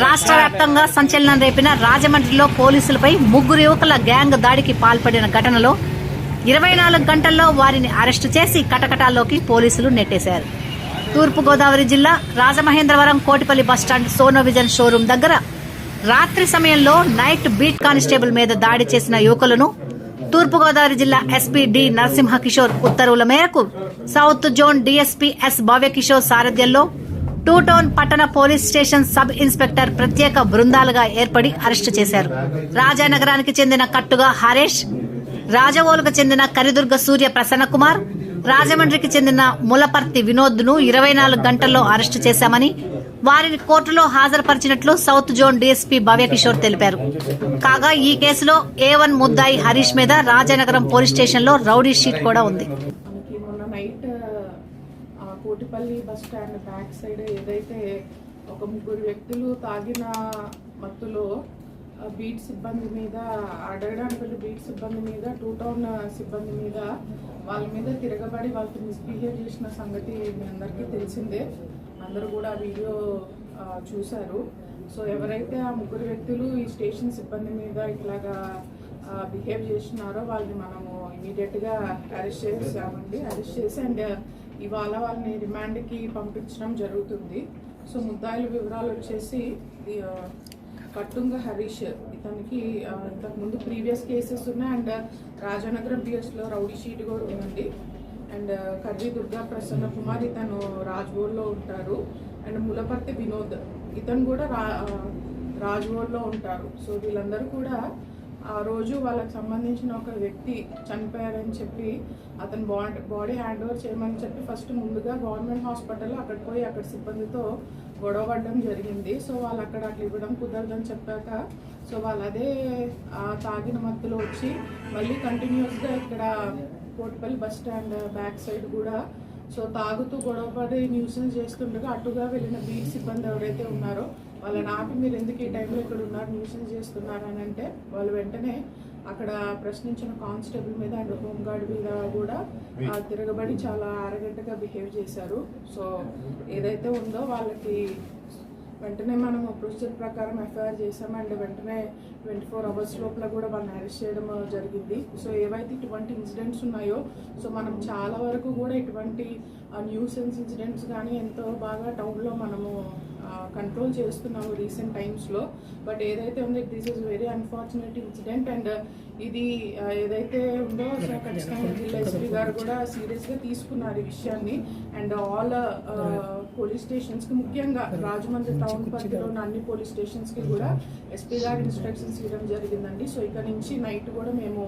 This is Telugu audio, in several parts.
రాష్ట్ర వ్యాప్తంగా సంచలనం రేపిన రాజమండ్రిలో పోలీసులపై ముగ్గురు యువకుల గ్యాంగ్ దాడికి పాల్పడిన ఘటనలో ఇరవై నాలుగు గంటల్లో వారిని అరెస్టు చేసి కటకటాల్లోకి పోలీసులు నెట్టేశారు. తూర్పుగోదావరి జిల్లా Rajamahendravaram Kotipalli bus stand sono vision showroom దగ్గర రాత్రి సమయంలో నైట్ బీట్ కానిస్టేబుల్ మీద దాడి చేసిన యువకులను తూర్పుగోదావరి జిల్లా ఎస్పీ డి నరసింహ కిషోర్ ఉత్తర్వుల మేరకు south zone DSP S Bhavyakishore సారథ్యంలో టూ టౌన్ పట్టణ పోలీస్ స్టేషన్ సబ్ ఇన్స్పెక్టర్ ప్రత్యేక బృందాలుగా ఏర్పడి అరెస్టు చేశారు. రాజానగరానికి చెందిన కట్టుగా హరీష్ రాజవోలుకు చెందిన కరిదుర్గ సూర్య ప్రసన్న కుమార్ రాజమండ్రికి చెందిన ములపర్తి వినోద్ను ఇరవై నాలుగు గంటల్లో అరెస్టు చేశామని వారిని కోర్టులో హాజరుపరిచినట్లు సౌత్ జోన్ డీఎస్పీ భవ్యకిషోర్ తెలిపారు. కాగా ఈ కేసులో ఏ వన్ ముద్దాయి హరీష్ మీద రాజానగరం పోలీస్ స్టేషన్లో రౌడీ షీట్ కూడా ఉంది మనకి మొన్న నైట్ ఆ Kotipalli bus stand back side ఏదైతే ఒక ముగ్గురు వ్యక్తులు తాగిన మత్తులో బీట్ సిబ్బంది మీద అడగడానికి వెళ్ళి బీట్ సిబ్బంది మీద టూ టౌన్ సిబ్బంది మీద వాళ్ళ మీద తిరగబడి వాళ్ళకి మిస్బిహేవ్ చేసిన సంగతి మీ అందరికీ తెలిసిందే. అందరూ కూడా ఆ వీడియో చూశారు. సో ఎవరైతే ఆ ముగ్గురు వ్యక్తులు ఈ స్టేషన్ సిబ్బంది మీద ఇట్లాగా బిహేవ్ చేస్తున్నారో వాళ్ళని మనము ఇమీడియట్గా అరెస్ట్ చేసామండి అరెస్ట్ చేసి అండ్ ఇవాళ వాళ్ళని రిమాండ్కి పంపించడం జరుగుతుంది. సో ముద్దాయిల వివరాలు వచ్చేసి కట్టుంగ హరీష్ ఇతనికి ఇంతకుముందు ప్రీవియస్ కేసెస్ ఉన్నాయి. అండ్ రాజానగరం బిఎస్లో రౌడీ షీట్ కూడా ఉందండి. అండ్ కర్రీ దుర్గా ప్రసన్న కుమార్ ఇతను రాజ్గోడ్లో ఉంటారు. అండ్ ములపర్తి వినోద్ ఇతను కూడా రా రాజ్గోడ్లో ఉంటారు. సో వీళ్ళందరూ కూడా ఆ రోజు వాళ్ళకి సంబంధించిన ఒక వ్యక్తి చనిపోయారని చెప్పి అతను బాడీ బాడీ హ్యాండ్ ఓవర్ చేయమని చెప్పి ఫస్ట్ ముందుగా గవర్నమెంట్ హాస్పిటల్ అక్కడ పోయి అక్కడ సిబ్బందితో గొడవ పడడం జరిగింది. సో వాళ్ళు అక్కడ అట్లా ఇవ్వడం కుదరదని చెప్పాక సో వాళ్ళు అదే ఆ తాగిన మత్తులో వచ్చి మళ్ళీ కంటిన్యూస్గా ఇక్కడ Kotipalli bus stand back side కూడా సో తాగుతూ గొడవపడి న్యూసెన్స్ చేస్తుండగా అటుగా వెళ్ళిన బీట్ సిబ్బంది ఎవరైతే ఉన్నారో వాళ్ళని ఆపి మీరు ఎందుకు ఈ టైంలో ఇక్కడ ఉన్నారు న్యూసెన్స్ చేస్తున్నారు అని అంటే వాళ్ళు వెంటనే అక్కడ ప్రశ్నించిన కానిస్టేబుల్ మీద అండ్ హోంగార్డ్ మీద కూడా తిరగబడి చాలా అరగంటగా బిహేవ్ చేశారు. సో ఏదైతే ఉందో వాళ్ళకి వెంటనే మనం ప్రొసీజర్ ప్రకారం ఎఫ్ఐఆర్ చేసాం అండ్ వెంటనే ట్వంటీ ఫోర్ అవర్స్ లోపల కూడా వాళ్ళని అరెస్ట్ చేయడం జరిగింది. సో ఏవైతే ఇటువంటి ఇన్సిడెంట్స్ ఉన్నాయో సో మనం చాలా వరకు కూడా ఇటువంటి న్యూసెన్స్ ఇన్సిడెంట్స్ కానీ ఎంతో బాగా టౌన్లో మనము కంట్రోల్ చేస్తున్నాము రీసెంట్ టైమ్స్లో బట్ ఏదైతే ఉందో this is very unfortunate incident and ఇది ఏదైతే ఉందో సో ఖచ్చితంగా జిల్లా ఎస్పీ గారు కూడా సీరియస్గా తీసుకున్నారు ఈ విషయాన్ని. అండ్ ఆల్ పోలీస్ స్టేషన్స్కి ముఖ్యంగా రాజమండ్రి టౌన్ పరిధిలో ఉన్న అన్ని పోలీస్ స్టేషన్స్కి కూడా ఎస్పీ గారు ఇన్స్ట్రక్షన్స్ ఇవ్వడం జరిగిందండి. సో ఇక నుంచి నైట్ కూడా మేము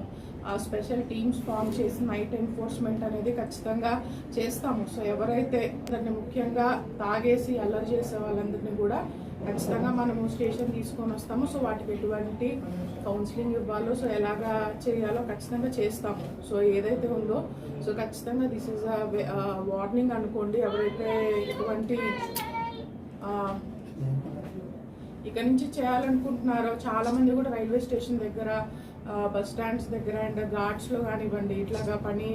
స్పెషల్ టీమ్స్ ఫామ్ చేసి నైట్ ఎన్ఫోర్స్మెంట్ అనేది ఖచ్చితంగా చేస్తాము. సో ఎవరైతే దాన్ని ముఖ్యంగా తాగేసి అల్లరి చేసే వాళ్ళందరినీ కూడా ఖచ్చితంగా మనము స్టేషన్ తీసుకొని వస్తాము. సో వాటికి ఎటువంటి కౌన్సిలింగ్ ఇవ్వాలో సో ఎలాగా చేయాలో ఖచ్చితంగా చేస్తాము. సో ఏదైతే ఉందో సో ఖచ్చితంగా దిస్ ఇస్ వార్నింగ్ అనుకోండి. ఎవరైతే ఎటువంటి ఇక్కడ ఇక నుంచి చేయాలనుకుంటున్నారో చాలా మంది కూడా రైల్వే స్టేషన్ దగ్గర బస్ స్టాండ్స్ దగ్గర అండ్ ఘాట్స్లో కానివ్వండి ఇట్లాగా పని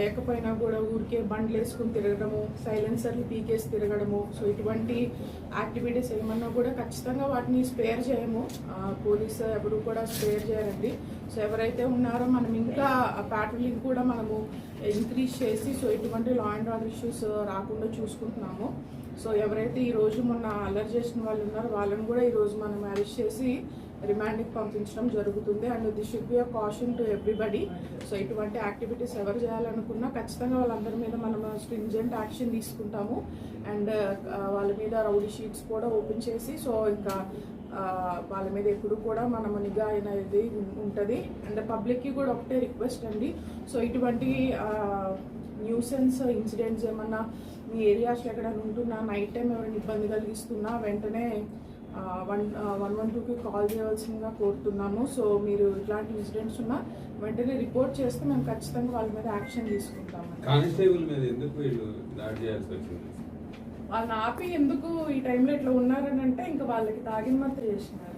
లేకపోయినా కూడా ఊరికే బండ్లు వేసుకుని తిరగడము సైలెన్సర్లు పీకేసి తిరగడము. సో ఇటువంటి యాక్టివిటీస్ ఏమన్నా కూడా ఖచ్చితంగా వాటిని స్పేర్ చేయము. పోలీస్ పోలీసు ఎవరు కూడా స్పేర్ చేయరండి. సో ఎవరైతే ఉన్నారో మనం ఇంకా ప్యాట్రోలింగ్ కూడా మనము ఇంక్రీజ్ చేసి సో ఇటువంటి లా అండ్ ఆర్డర్ ఇష్యూస్ రాకుండా చూసుకుంటున్నాము. సో ఎవరైతే ఈ రోజు మొన్న అలర్ట్ చేసిన వాళ్ళు ఉన్నారో వాళ్ళని కూడా ఈరోజు మనం అరెస్ట్ చేసి రిమాండ్కి పంపించడం జరుగుతుంది. And this should be a caution to everybody. So ఇటువంటి యాక్టివిటీస్ ఎవరు చేయాలనుకున్నా ఖచ్చితంగా వాళ్ళందరి మీద మనం స్ట్రింజెంట్ యాక్షన్ తీసుకుంటాము. అండ్ వాళ్ళ మీద రౌడీ షీట్స్ కూడా ఓపెన్ చేసి సో ఇంకా వాళ్ళ మీద ఎప్పుడు కూడా మనం నిఘా అనేది ఉంటుంది. అండ్ పబ్లిక్కి కూడా ఒకటే రిక్వెస్ట్ అండి. సో ఇటువంటి న్యూసెన్స్ ఇన్సిడెంట్స్ ఏమన్నా మీ ఏరియాస్లో ఎక్కడైనా ఉంటున్నా నైట్ టైం ఎవరైనా ఇబ్బంది కలిగిస్తున్నా వెంటనే వన్ వన్ వన్ టూకి కాల్ చేయవలసిందిగా కోరుతున్నాము. సో మీరు ఇట్లాంటి ఇన్సిడెంట్స్ ఉన్నా వెంటనే రిపోర్ట్ చేస్తే మేము ఖచ్చితంగా వాళ్ళ మీద యాక్షన్ తీసుకుంటాము. కానిస్టేబుల్ మీద ఎందుకు వీళ్ళు దాడి చేయాల్సి వచ్చింది? వాళ్ళని ఆపి ఎందుకు ఈ టైంలో ఇట్లా ఉన్నారని అంటే ఇంకా వాళ్ళకి తాగిన మాత్రం చేసినారు.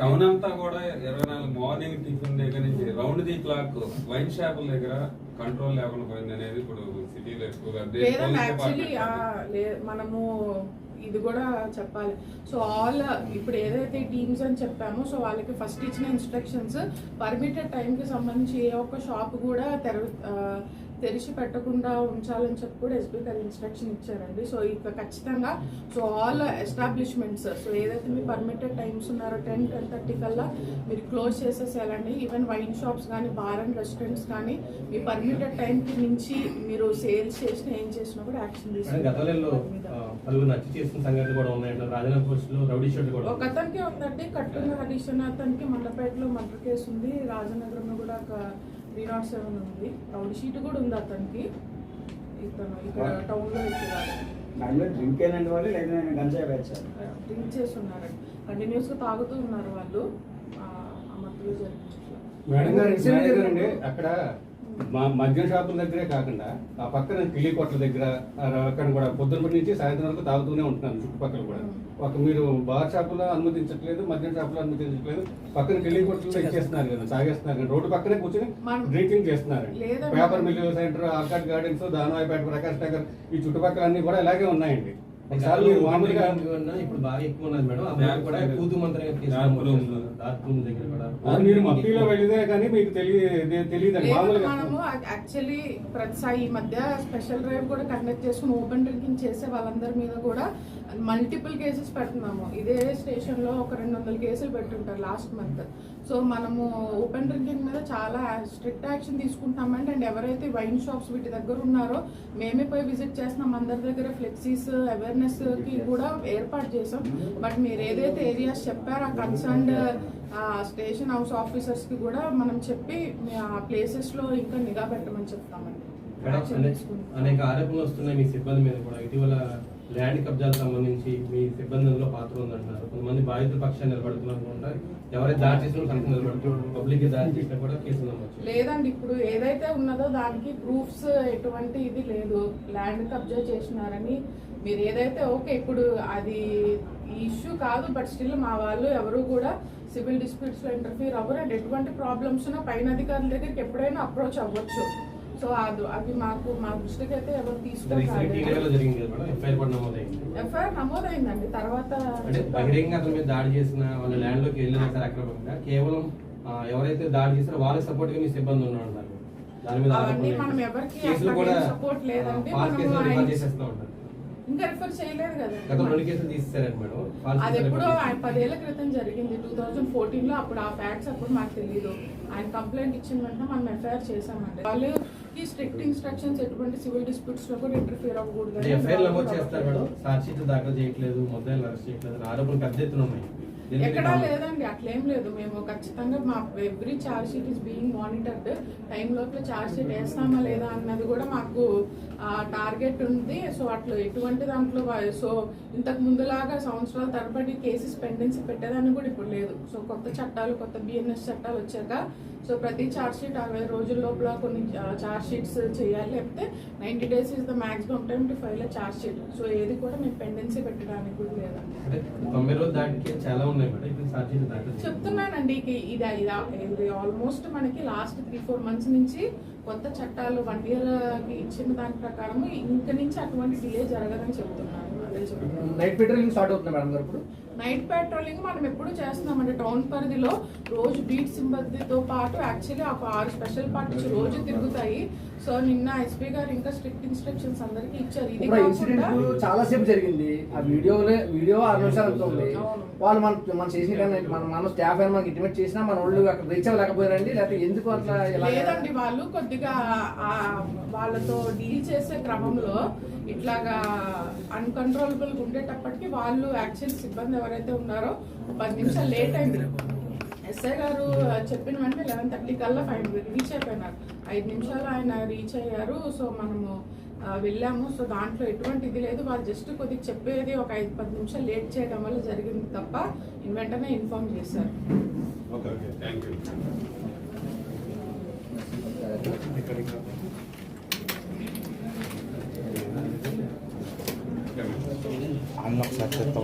టౌన్ అంతా కూడా ఇరవై నాలుగు మార్నింగ్ టిఫిన్ దగ్గర నుంచి రౌండ్ ది క్లాక్ వైన్ షాపుల దగ్గర కంట్రోల్ లేకుండా పోయింది అనేది ఇప్పుడు సిటీలో ఎక్కువగా మనము ఇది కూడా చెప్పాలి. సో ఆల్ ఇప్పుడు ఏదైతే టీమ్స్ అని చెప్పామో సో వాళ్ళకి ఫస్ట్ ఇచ్చిన ఇన్స్ట్రక్షన్స్ పర్మిటెడ్ టైంకి సంబంధించి ఏ ఒక్క షాప్ కూడా తెర తెరిచి పెట్టకుండా ఉంచాలని చెప్పి కూడా ఎస్బీ గారు ఇన్స్ట్రక్షన్ ఇచ్చారండి. సో ఇక ఖచ్చితంగా సో ఆల్ ఎస్టాబ్లిష్మెంట్స్ సో ఏదైతే మీ పర్మిటెడ్ టైమ్స్ ఉన్నారో టెన్ టెన్ థర్టీ కల్లా మీరు క్లోజ్ చేసేసేయాలండి. ఈవెన్ వైన్ షాప్స్ కానీ బార్ అండ్ రెస్టారెంట్స్ కానీ మీ పర్మిటెడ్ టైంకి మించి మీరు సేల్స్ చేసినా ఏం చేసినా కూడా యాక్షన్ మేడం, పలువురు నచ్చి చేసిన సంగతులు కూడా ఉన్నాయంట రాజనగర్ పోస్ట్లో రౌడీ షీట్ కూడా ఒక అతనికి ఉందండి కట్టున్న హరీషన్ అతనికి మండపేటలో మర్డర్ కేసు ఉంది. రాజనగరంలో కూడా ఒక త్రీ నాట్ సెవెన్ ఉంది. రౌడ్ షీట్ కూడా ఉంది అతనికి. ఇతను ఇక్కడ టౌన్లో ఎక్కువ దాంట్లో డ్రింక్ అయినండి వాళ్ళు లేదా గంజాయి వేచాను డ్రింక్ చేసి ఉన్నారండి కంటిన్యూస్గా తాగుతూ ఉన్నారు వాళ్ళు. ఆ మత్తులో జరిగింది. మేడం గారు అక్కడ మా మద్యం షాపుల దగ్గరే కాకుండా ఆ పక్కన కిళ్ళి కొట్ల దగ్గర అక్కడ కూడా పొద్దున్నప్పటి నుంచి సాయంత్రం వరకు తాగుతూనే ఉంటున్నాను చుట్టుపక్కల కూడా. ఒక మీరు బార్ షాపులో అనుమతించట్లేదు మద్యం షాపులో అనుమతించట్లేదు పక్కన కిళ్ళి కొట్లు ఇచ్చేస్తున్నారు కదా తాగేస్తున్నారు కదా. రోడ్డు పక్కనే కూర్చొని డ్రింకింగ్ చేస్తున్నారు. Paper mill centre arcade gardens Danavaipeta Prakash Nagar ఈ చుట్టుపక్కల అన్ని కూడా ఇలాగే ఉన్నాయండి. ఒకసారి మీరు మామూలుగా ఇప్పుడు బాగా ఎక్కువ ఉన్నది మేడం. అమ్మాయి కూడా కూతు మంత్రం డార్క్ రూమ్లో. డార్క్ రూమ్ దగ్గర కూడా. ఆ, మీరు మఫ్టీలో వెళితే కానీ మీకు తెలియదు మామూలుగా మనము యాక్చువల్లీ ప్రతిసారి ఈ మధ్య స్పెషల్ డ్రైవ్ కూడా కండక్ట్ చేసుకుని ఓపెన్ డ్రింకింగ్ చేసే వాళ్ళందరి మీద కూడా మల్టిపుల్ కేసెస్ పెడుతున్నాము. ఇదే స్టేషన్లో ఒక రెండు వందల కేసులు పెట్టుంటారు లాస్ట్ మంత్ సో మనము ఓపెన్ డ్రింకింగ్ మీద చాలా స్ట్రిక్ట్ యాక్షన్ తీసుకుంటున్నామండి. అండ్ ఎవరైతే వైన్ షాప్స్ వీటి దగ్గర ఉన్నారో మేమే పోయి విజిట్ చేస్తున్నాం. అందరి దగ్గర ఫ్లెక్సీస్ అవేర్నెస్కి కూడా ఏర్పాటు చేసాం బట్ మీరు ఏదైతే ఏరియాస్ చెప్పారో ఆ కన్సర్న్డ్ స్టేషన్ హౌస్ ఆఫీసర్స్కి కూడా మనం చెప్పి ఆ ప్లేసెస్లో ఇంకా నిఘా పెట్టమని చెప్తామండి. అనేక ఆరోపణలు వస్తున్నాయి మీ సిబ్బంది మీద కూడా. ఇటీవల ల్యాండ్ కబ్జాలకు సంబంధించి మీ సిబ్బందిలో పాత్ర ఉందంటున్నారు. కొంతమంది బాధితుల పక్షాన్ని నిలబడుతున్నారు ఉంటారు ఎవరైతే దాడి చేసిన నిలబడుతున్నారు. పబ్లిక్ దాడి చేసినా కూడా కేసు నమ్మచ్చు లేదండి ఇప్పుడు ఏదైతే ఉన్నదో దానికి ప్రూఫ్స్ ఎటువంటి ఇది లేదు. ల్యాండ్ కబ్జా చేసినారని మీరు ఏదైతే ఓకే ఇప్పుడు అది ఇష్యూ కాదు బట్ స్టిల్ మా వాళ్ళు ఎవరు కూడా సివిల్ డిస్ప్యూట్స్లో ఇంటర్ఫీర్ అవ్వరు అండ్ ఎటువంటి ప్రాబ్లమ్స్ పైన అధికారుల దగ్గరికి ఎప్పుడైనా అప్రోచ్ అవ్వచ్చు. సో అది అది మాకు మా దృష్టికి అయితే ఎవరు మేడం? ఎఫ్ఐఆర్ నమోదైందండి. తర్వాత అంటే బహిరంగ అతని మీద దాడి చేసిన వాళ్ళ ల్యాండ్లోకి వెళ్ళిన సరే అక్రమంగా కేవలం ఎవరైతే దాడి చేస్తారో వాళ్ళకి సపోర్ట్గా మీ సిబ్బంది ఉన్నారు అన్నారు దాని మీద అవన్నీ మనం? ఎవరికి support లేదండి. ఇంకా రిఫర్ చేయలేదు కదా అది ఎప్పుడో ఆయన పదేళ్ళ క్రితం జరిగింది. టూ థౌజండ్ ఫోర్టీన్లో అప్పుడు ఆ ఫ్యాక్ట్స్ అప్పుడు మాకు తెలియదు ఆయన కంప్లైంట్ ఇచ్చిన వెంటనే మనం ఎఫ్ఐఆర్ చేసామండి వాళ్ళకి స్ట్రిక్ట్ ఇన్స్ట్రక్షన్స్ ఎటువంటి సివిల్ డిస్ప్యూట్స్లో కూడా ఇంటర్ఫియర్ అవ్వకూడదు ఎఫ్ఐఆర్ నమోదు చేస్తారు మేడం? చార్జ్ షీట్ దాఖలు చేయట్లేదు మొత్తం అరెస్ట్ చేయట్లేదు ఆరోపణలు పెద్ద ఎత్తున ఉన్నాయి. ఎక్కడా లేదండి అట్లేం లేదు. మేము ఖచ్చితంగా మా every charge sheet is being monitored time లోపల చార్జ్ షీట్ వేస్తామా లేదా అన్నది కూడా మాకు టార్గెట్ ఉంది. సో అట్లా ఎటువంటి దాంట్లో సో ఇంతకు ముందులాగా సంవత్సరాల తరబడి కేసెస్ పెండెన్సీ పెట్టేదాన్ని కూడా ఇప్పుడు లేదు. సో కొత్త చట్టాలు కొత్త బిఎన్ఎస్ చట్టాలు వచ్చాక సో ప్రతి చార్జ్ షీట్ అరవై రోజుల లోపల కొన్ని చార్జ్ షీట్స్ చేయాలి లేకపోతే ninety days is the maximum time to file charge sheet so ఏది కూడా మేము పెండెన్సీ పెట్టడానికి కూడా లేదండి. రోజులు దాటికి చాలా ఉన్నాయి. చెప్తున్నానండి ఇది ఇది ఆల్మోస్ట్ మనకి లాస్ట్ త్రీ ఫోర్ మంత్స్ నుంచి కొత్త చట్టాలు వన్ ఇయర్ ఇచ్చిన దాని ప్రకారం ఇంక నుంచి అటువంటి డిలే జరగదని చెప్తున్నాను నైట్ పెట్రోలింగ్ స్టార్ట్ అవుతుంది మేడం గారు ఇప్పుడు? నైట్ పెట్రోలింగ్ మనం ఎప్పుడు చేస్తున్నామంటే టౌన్ పరిధిలో రోజు బీట్ సిబ్బందితో పాటు యాక్చువల్లీ ఒక ఆరు స్పెషల్ పార్టీస్ రోజు తిరుగుతాయి. సో నిన్న ఎస్పీ గారు ఇంకా స్ట్రిక్ట్ ఇన్స్ట్రక్షన్స్ అందరికీ ఇచ్చారు. ఇది ఇన్సిడెంట్ చాలా సేపు జరిగింది. ఆ వీడియోలో వీడియో ఆరు నిమిషాలు అవును. వాళ్ళు మన మన చేసిన కానీ మన మన స్టాఫ్ అయినా మనకి ఇంటిమేట్ చేసినా మన వాళ్ళు అక్కడ రీచ్ అవ్వలేకపోయారండి. లేకపోతే ఎందుకు అట్లా లేదండి వాళ్ళు కొద్దిగా ఆ వాళ్ళతో డీల్ చేసే క్రమంలో ఇట్లాగా అన్కంట్రోలబుల్ ఉండేటప్పటికి వాళ్ళు యాక్చువల్ సిబ్బంది ఎవరైతే ఉన్నారో పది నిమిషాలు లేట్ అయింది. ఎస్ఐ గారు చెప్పిన వెంటనే లెవెన్ థర్టీ కల్లా ఫైవ్ రీచ్ అయిపోయినారు. ఐదు నిమిషాలు ఆయన రీచ్ అయ్యారు. సో మనము వెళ్ళాము. సో దాంట్లో ఎటువంటి ఇది లేదు. వాళ్ళు జస్ట్ కొద్దిగా చెప్పేది ఒక ఐదు పది నిమిషాలు లేట్ చేయడం వల్ల జరిగింది తప్ప వెంటనే ఇన్ఫార్మ్ చేశారు. 안락 사쳤다.